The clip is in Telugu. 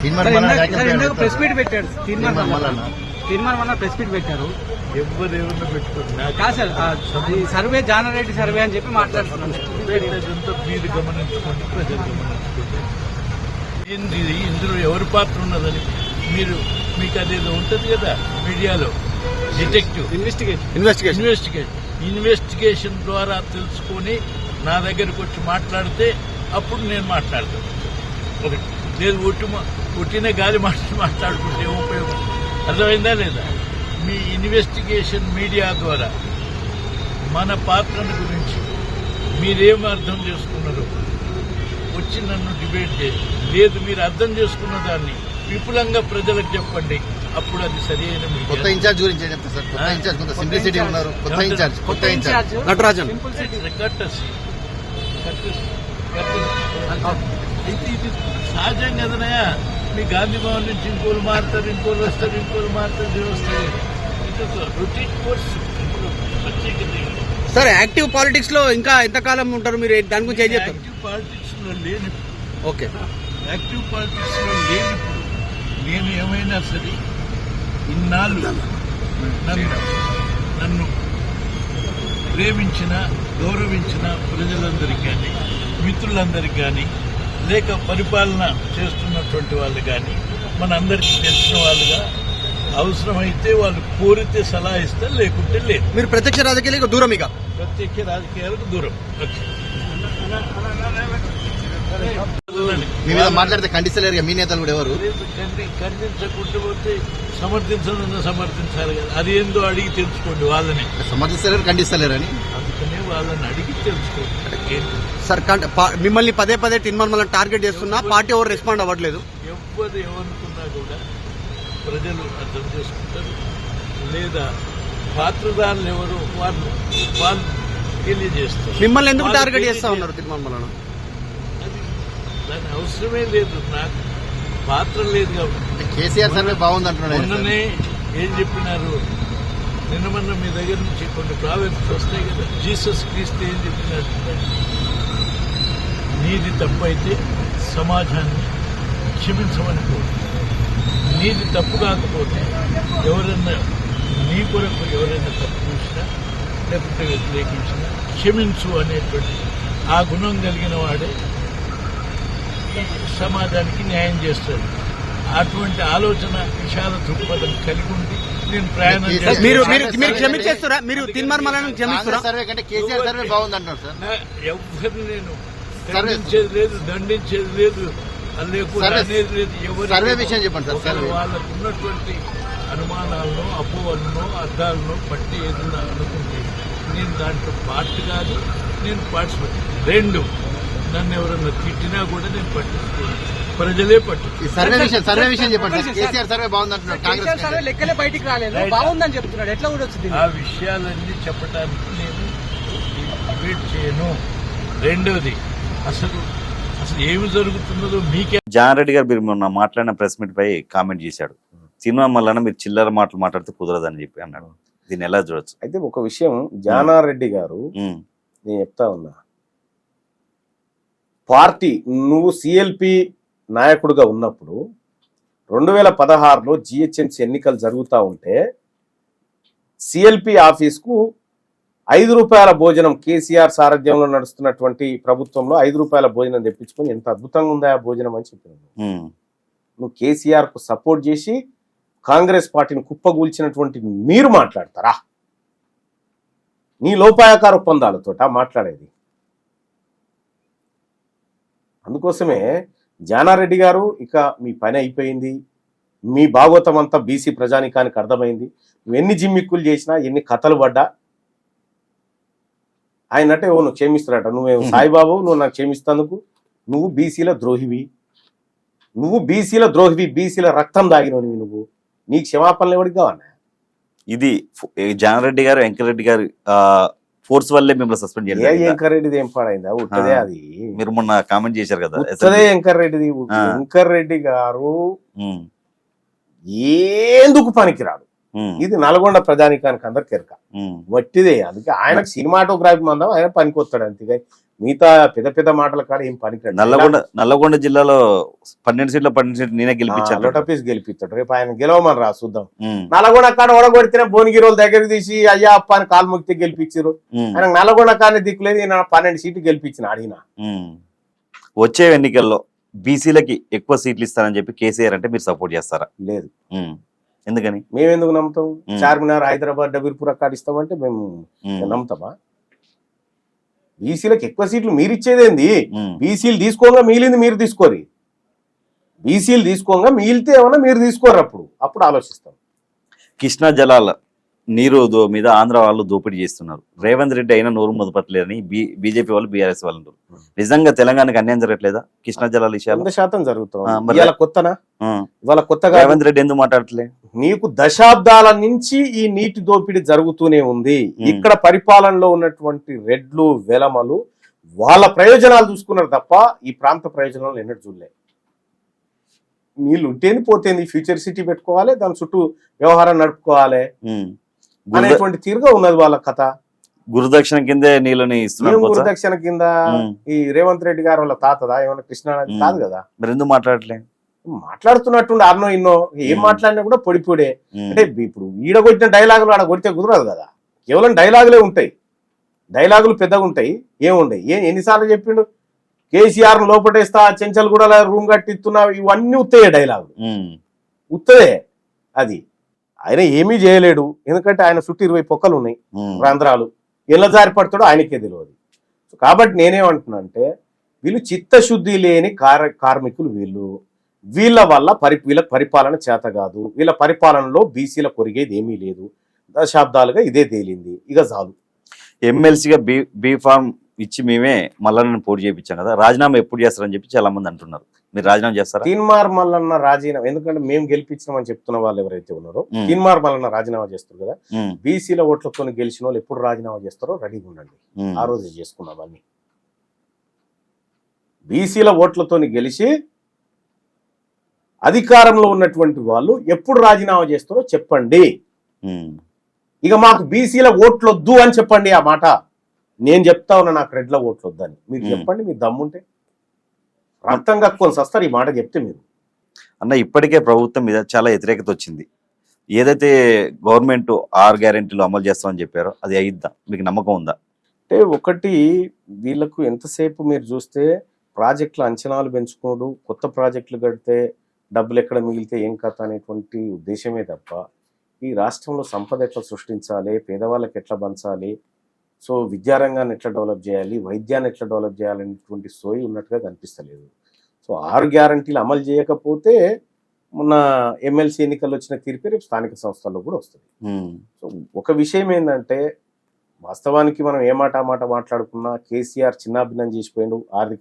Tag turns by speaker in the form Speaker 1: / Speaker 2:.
Speaker 1: ప్రెస్. మీట్ పెట్టాడు తీర్మాన్ ప్రెస్ మీట్ పెట్టారు. సర్వే జానారెడ్డి సర్వే అని చెప్పి మాట్లాడుతున్నాం.
Speaker 2: పెట్టేదంతా మీరు గమనించుకోండి ప్రజలు గమనించుకోండి. ఏంది ఇది? ఇందులో ఎవరి పాత్ర ఉన్నదని మీరు మీకు అదేదో ఉంటుంది కదా మీడియాలో. Detective.
Speaker 1: Investigation
Speaker 3: investigation
Speaker 2: investigation investigation ద్వారా తెలుసుకొని నా దగ్గరకు వచ్చి మాట్లాడితే అప్పుడు నేను మాట్లాడతాను. ఒకటి. లేదు ఒట్టి ఒట్టిన గాలి మాట మాట్లాడుకుంటే ఏం ఉపయోగం? అర్థమైందా లేదా? మీ ఇన్వెస్టిగేషన్ మీడియా ద్వారా మన పాత్రను గురించి మీరేం అర్థం చేసుకున్నారు వచ్చి నన్ను డిబేట్ చేసి లేదు మీరు అర్థం చేసుకున్న దాన్ని విపులంగా ప్రజలకు చెప్పండి. అప్పుడు అది సరి అయిన
Speaker 3: కొత్త ఇన్ఛార్జ్ గురించి సార్? కొత్త
Speaker 2: ఆ?
Speaker 3: ఇన్ఛార్జ్ కొంత సింప్లిసిటీ ఉన్నారు. కొత్త ఇన్ఛార్జ్ కొత్త ఇన్ఛార్జ్.
Speaker 1: నటరాజన్.
Speaker 2: కట్టసి అయితే ఇది సహజం కదనయా మీ గాంధీ భవన్ నుంచి ఇంకోళ్ళు మారుతారు ఇంకోళ్ళు వస్తారు ఇంకోళ్ళు మారుతారు ఇది వస్తారు. Routine course.
Speaker 4: సార్ యాక్టివ్ పాలిటిక్స్లో ఇంకా ఎంతకాలం ఉంటారు మీరు? దాని గురించి ఏం చెప్తారు?
Speaker 2: యాక్టివ్ పాలిటిక్స్లో లేని
Speaker 4: ఓకే.
Speaker 2: యాక్టివ్ పాలిటిక్స్లో లేనిప్పుడు నేను ఏమైనా సరే ఇన్నాళ్ళు నన్ను నన్ను ప్రేమించిన గౌరవించిన ప్రజలందరికీ కానీ మిత్రులందరికీ కానీ లేక పరిపాలన చేస్తున్నటువంటి వాళ్ళు కానీ మనందరికీ తెలిసిన వాళ్ళుగా అవసరమైతే వాళ్ళు కోరితే సలహా ఇస్తారు లేకుంటే లేదు.
Speaker 4: మీరు ప్రత్యక్ష రాజకీయాలకు దూరం ఇక.
Speaker 2: ప్రత్యేక రాజకీయాలకు దూరం. ఓకే.
Speaker 3: మీ మీద మాట్లాడితే ఖండిస్తలేరు ఇక మీ నేతలు కూడా ఎవరు?
Speaker 2: ఖండించకుండా పోతే సమర్థించాలి కదా. అది ఏందో అడిగి తెలుసుకోండి వాళ్ళని.
Speaker 3: సమర్థిస్తలేరు ఖండిస్తలేరు అని?
Speaker 2: వాళ్ళని అడిగి తెలుసుకోండి. ఏంటి?
Speaker 4: సార్ మిమ్మల్ని పదే పదే తిన్మల్ టార్గెట్ చేస్తున్నా పార్టీ ఎవరు రెస్పాండ్ అవ్వట్లేదు.
Speaker 2: ఎవరు ఏమనుకున్నా కూడా ప్రజలు అర్థం చేసుకుంటారు. లేదా పాత్రదారులు ఎవరు వాళ్ళు వాళ్ళు తెలియజేస్తారు.
Speaker 4: మిమ్మల్ని ఎందుకు టార్గెట్ చేస్తా ఉన్నారు
Speaker 2: అది దాని అవసరమే లేదు. నాకు పాత్ర లేదు కాబట్టి.
Speaker 3: కేసీఆర్ సర్వే బాగుంది అంటున్నాడు.
Speaker 2: మొన్ననే ఏం చెప్పినారు? నిన్న మొన్న మీ దగ్గర నుంచి కొన్ని ప్రావెన్స్ వస్తాయి కదా? జీసస్ క్రీస్తు ఏం చెప్పినట్టు నీది తప్పైతే సమాజాన్ని క్షమించమని నీది తప్పు కాకపోతే ఎవరన్నా నీ కొరకు ఎవరైనా తప్పు చూసినా లేకపోతే వ్యతిరేకించినా క్షమించు అనేటువంటి ఆ గుణం కలిగిన వాడే సమాజానికి న్యాయం చేస్తాడు. అటువంటి ఆలోచన విశాల దృక్పథం కలిగి ఉండి నేను ప్రయాణం.
Speaker 4: మీరు మీరు మీరు క్షమించేస్తారా? మీరు తిన్మల్ మల్లన్న క్షమిస్తారా?
Speaker 3: సర్వే కంటే కేసీఆర్ సర్వే బాగుంది అంటున్నారు సార్.
Speaker 2: ఎవరిని నేను ఖండించేది లేదు దండించేది లేదు
Speaker 3: సర్వే- విషయం చెప్పండి సార్.
Speaker 2: వాళ్ళకు ఉన్నటువంటి అనుమానాలను అపోహలను అర్థాలను బట్టి ఏదైనా అనుకుంటే నేను దాంట్లో పార్ట్ కాదు నేను పార్టిసిపేట్ రెండు నన్ను ఎవరన్నా తిట్టినా కూడా నేను పట్టించుకోను. ప్రజలే పట్టు.
Speaker 3: సర్వే విషయం సర్వే విషయం చెప్పండి కేసీఆర్ సర్వే
Speaker 1: సర్వే లెక్కలే బయటికి రాలేదు. బాగుందని చెప్తున్నాడు. ఎట్లా కూడా వచ్చింది
Speaker 2: ఆ విషయాలన్నీ చెప్పడానికి నేను డిబేట్ చేయను. రెండోది అసలు అసలు ఏమి జరుగుతున్నదో మీకే
Speaker 5: జానారెడ్డి గారు మీరు మొన్న మాట్లాడిన ప్రెస్ మీట్ పై కామెంట్ చేశాడు. సినిమా మళ్ళా మీరు చిల్లర మాటలు మాట్లాడితే కుదరదని చెప్పి అన్నాడు. దీన్ని ఎలా చూడొచ్చు?
Speaker 6: అయితే ఒక విషయం జానారెడ్డి గారు నేను చెప్తా ఉన్నా. పార్టీ నువ్వు సిఎల్పి నాయకుడిగా ఉన్నప్పుడు రెండు వేల పదహారులో జిహెచ్ఎంసీ ఎన్నికలు జరుగుతూ ఉంటే సిఎల్పి ఆఫీస్కు ఐదు రూపాయల భోజనం కేసీఆర్ సారథ్యంలో నడుస్తున్నటువంటి ప్రభుత్వంలో ఐదు రూపాయల భోజనం తెప్పించుకొని ఎంత అద్భుతంగా ఉందా ఆ భోజనం అని చెప్పినాను
Speaker 5: ఉమ్,
Speaker 6: నువ్వు కేసీఆర్కు సపోర్ట్ చేసి కాంగ్రెస్ పార్టీని కుప్పగూల్చినటువంటి మీరు మాట్లాడతారా? నీ లోపాయకార ఒప్పందాలతోట మాట్లాడేది. అందుకోసమే జానారెడ్డి గారు ఇక మీ పని అయిపోయింది. మీ భాగవతం అంతా బీసీ ప్రజానికానికి అర్థమైంది. నువ్వు ఎన్ని జిమ్మిక్కులు చేసినా ఎన్ని కథలు పడ్డా ఆయన అంటే ఓ నువ్వు క్షమిస్తాడట. నువ్వేమో సాయిబాబు నువ్వు నాకు క్షమిస్తందుకు నువ్వు బీసీల ద్రోహివి. నువ్వు బీసీల ద్రోహివి బీసీల రక్తం దాగినవి నువ్వు. నీ క్షమాపణలు ఎవరికి కావన్నా
Speaker 5: ఇది జానారెడ్డి గారు వెంకరెడ్డి గారు ఫోర్స్ వల్లే మిమ్మల్ని సస్పెండ్
Speaker 6: ఏ
Speaker 5: చేయాలి
Speaker 6: ఎంకర్ రెడ్డిది ఏం పాడైందా? ఉట్టదే. అది.
Speaker 5: మీరు మొన్న కామెంట్ చేశారు కదా
Speaker 6: ఉత్తదే ఎంకర్ రెడ్డిది. ఎంకర్ రెడ్డి గారు ఏందుకు పనికిరాడు? ఇది నల్గొండ ప్రజానికానికి అందరికి ఎరక.
Speaker 5: ఉమ్,
Speaker 6: వట్టిదే అందుకే ఆయనకు సినిమాటోగ్రఫీ మందం ఆయన పనికొస్తాడు అంతే. మిగతా పెద్ద పెద్ద మాటల కాడ ఏం పనికి
Speaker 5: నల్లగొండ నల్లగొండ జిల్లాలో పన్నెండు సీట్ల పన్నెండు సీట్లు నేనే గెలిపించాను.
Speaker 6: లోటపీస్ గెలిపిస్తాడు. రేపు ఆయన గెలవమని రా చూద్దాం. నల్లగొండ కాడ ఓడగొడితేనే భువనగిరి దగ్గరికి తీసి అయ్యా అప్ప అని కాలు మొక్కితే గెలిపించారు ఆయన నల్లగొండ కానీ దిక్కులేదు ఈయన పన్నెండు సీట్లు గెలిపించిన అడిగిన.
Speaker 5: వచ్చే ఎన్నికల్లో బీసీలకి ఎక్కువ సీట్లు ఇస్తారని చెప్పి కేసీఆర్ అంటే మీరు సపోర్ట్ చేస్తారా?
Speaker 6: లేదు.
Speaker 5: ఎందుకని?
Speaker 6: మేము ఎందుకు నమ్ముతాం. చార్మినార్ హైదరాబాద్ డబీర్పూర్ అక్కడ ఇస్తామంటే మేము నమ్ముతామా? బీసీలకు ఎక్కువ సీట్లు మీరు ఇచ్చేదేంది బీసీలు తీసుకోగా మిగిలింది మీరు తీసుకోరి. బీసీలు తీసుకోగా మిగిలితే ఏమన్నా మీరు తీసుకోరు అప్పుడు. అప్పుడు ఆలోచిస్తాం.
Speaker 5: కృష్ణా జలాల. నీరు దో మీద ఆంధ్ర వాళ్ళు దోపిడీ చేస్తున్నారు. రేవంత్ రెడ్డి అయినా నోరు మొదపట్లేదని బీజేపీ వాళ్ళు బీఆర్ఎస్ వాళ్ళు నిజంగా తెలంగాణకి అన్యాయం జరగట్లేదా? కృష్ణా జలాల విషయాలు?
Speaker 6: శాతం జరుగుతాం
Speaker 5: ఆ, మరి-
Speaker 6: ఇవాళ కొత్తనా? ఇవాళ కొత్తగా
Speaker 5: రేవంత్ రెడ్డి ఎందుకు మాట్లాడట్లే?
Speaker 6: నీకు దశాబ్దాల నుంచి ఈ నీటి దోపిడీ జరుగుతూనే ఉంది. ఇక్కడ పరిపాలనలో ఉన్నటువంటి రెడ్లు వెలమలు వాళ్ళ ప్రయోజనాలు చూసుకున్నారు తప్ప ఈ ప్రాంత ప్రయోజనాలు ఎన్నడూ చూడలే. నీళ్ళు ఉంటేంది పోతేంది ఫ్యూచర్ సిటీ పెట్టుకోవాలి దాని చుట్టూ వ్యవహారం నడుపుకోవాలి. అనేటువంటి తీరుగా ఉన్నది వాళ్ళ కథ.
Speaker 5: గురుదక్షిణ కిందే నీళ్ళని ఇస్తున్నారు?
Speaker 6: గురుదక్షిణ కింద. ఈ రేవంత్ రెడ్డి గారు వాళ్ళ తాతదా? ఏమన్నా
Speaker 5: ఉమ్.
Speaker 6: కాదు కదా?
Speaker 5: మరి ఎందుకు మాట్లాడట్లే?
Speaker 6: మాట్లాడుతున్నట్టుండి అన్నో ఇన్నో. ఏం. మాట్లాడినా కూడా పొడి పొడే
Speaker 5: ఉమ్.
Speaker 6: అంటే ఇప్పుడు ఈడ కొట్టిన డైలాగులు ఆడ కొడితే కుదరదు కదా? కేవలం డైలాగులే ఉంటాయి. డైలాగులు పెద్దగా ఉంటాయి. ఏముండయి? ఏ ఎన్నిసార్లు చెప్పిండు? కేసీఆర్ లోపటేస్తా చెంచల్ కూడా రూమ్ కట్టిస్తున్నా ఇవన్నీ ఉత్తయ్యే డైలాగులు. ఉత్తదే అది. ఆయన ఏమీ చేయలేడు. ఎందుకంటే ఆయన చుట్టూ ఇరవై పొక్కలు ఉన్నాయి. రంధ్రాలు. ఎలా జారి పడతాడో ఆయనకే తెలియదు. కాబట్టి నేనేమంటున్నా అంటే వీళ్ళు చిత్తశుద్ధి లేని కార కార్మికులు వీళ్ళు. వీళ్ళ వల్ల పరి వీళ్ళ పరిపాలన చేత కాదు. వీళ్ళ పరిపాలనలో బీసీల కొరిగేది ఏమీ లేదు. దశాబ్దాలుగా ఇదే తేలింది. ఇక చాలు.
Speaker 5: ఎమ్మెల్సీగా బీ బీ ఫార్మ్ ఇచ్చి మేమే మళ్ళా నన్ను పోటీ చేయించాం కదా రాజీనామా ఎప్పుడు చేస్తారని చెప్పి చాలా మంది అంటున్నారు మీరు రాజీనామా చేస్తారా
Speaker 6: తీన్మార్ మల్లన్న రాజీనామా ఎందుకంటే మేము గెలిపించినామని చెప్తున్న వాళ్ళు ఎవరైతే ఉన్నారో. తీన్మార్ మల్లన్న రాజీనామా చేస్తారు కదా. బీసీల ఓట్లతో గెలిచిన వాళ్ళు ఎప్పుడు రాజీనామా చేస్తారో రెడీగా ఉండండి. ఆ రోజు చేసుకున్నాం అన్ని బీసీల ఓట్లతో గెలిచి అధికారంలో ఉన్నటువంటి వాళ్ళు ఎప్పుడు రాజీనామా చేస్తారో చెప్పండి. ఇక మాకు బీసీల ఓట్లొద్దు అని చెప్పండి ఆ మాట నేను చెప్తా ఉన్నా నాకు రెడ్ల ఓట్లొద్దు అని మీరు
Speaker 5: మ్.
Speaker 6: చెప్పండి మీకు దమ్ముంటే. రక్తం కక్కుని వస్తారు ఈ మాట చెప్తే మీరు.
Speaker 5: అన్న ఇప్పటికే ప్రభుత్వం మీద చాలా వ్యతిరేకత వచ్చింది. ఏదైతే గవర్నమెంట్ ఆరు గ్యారెంటీలు అమలు చేస్తామని చెప్పారో అది అయిద్దా? మీకు నమ్మకం ఉందా?
Speaker 6: అంటే ఒకటి వీళ్ళకు ఎంతసేపు మీరు చూస్తే ప్రాజెక్టుల అంచనాలు పెంచుకోడు కొత్త ప్రాజెక్టులు కడితే డబ్బులు ఎక్కడ మిగిలితే ఏం కథ అనేటువంటి ఉద్దేశమే తప్ప ఈ రాష్ట్రంలో సంపద ఎట్లా సృష్టించాలి పేదవాళ్ళకి ఎట్లా పంచాలి సో విద్యారంగాన్ని ఎట్లా డెవలప్ చేయాలి వైద్యాన్ని ఎట్లా డెవలప్ చేయాలనేటువంటి సోయి ఉన్నట్టుగా కనిపిస్తలేదు సో ఆరు గ్యారంటీలు అమలు చేయకపోతే మొన్న ఎమ్మెల్సీ ఎన్నికల్లో వచ్చిన తీర్పే రేపు స్థానిక సంస్థల్లో కూడా వస్తుంది. సో ఒక విషయం ఏంటంటే వాస్తవానికి మనం ఏ మాట ఆ మాట మాట్లాడుకున్నా కేసీఆర్ చిన్నాభిన్నం చేసిపోయిండు ఆర్థిక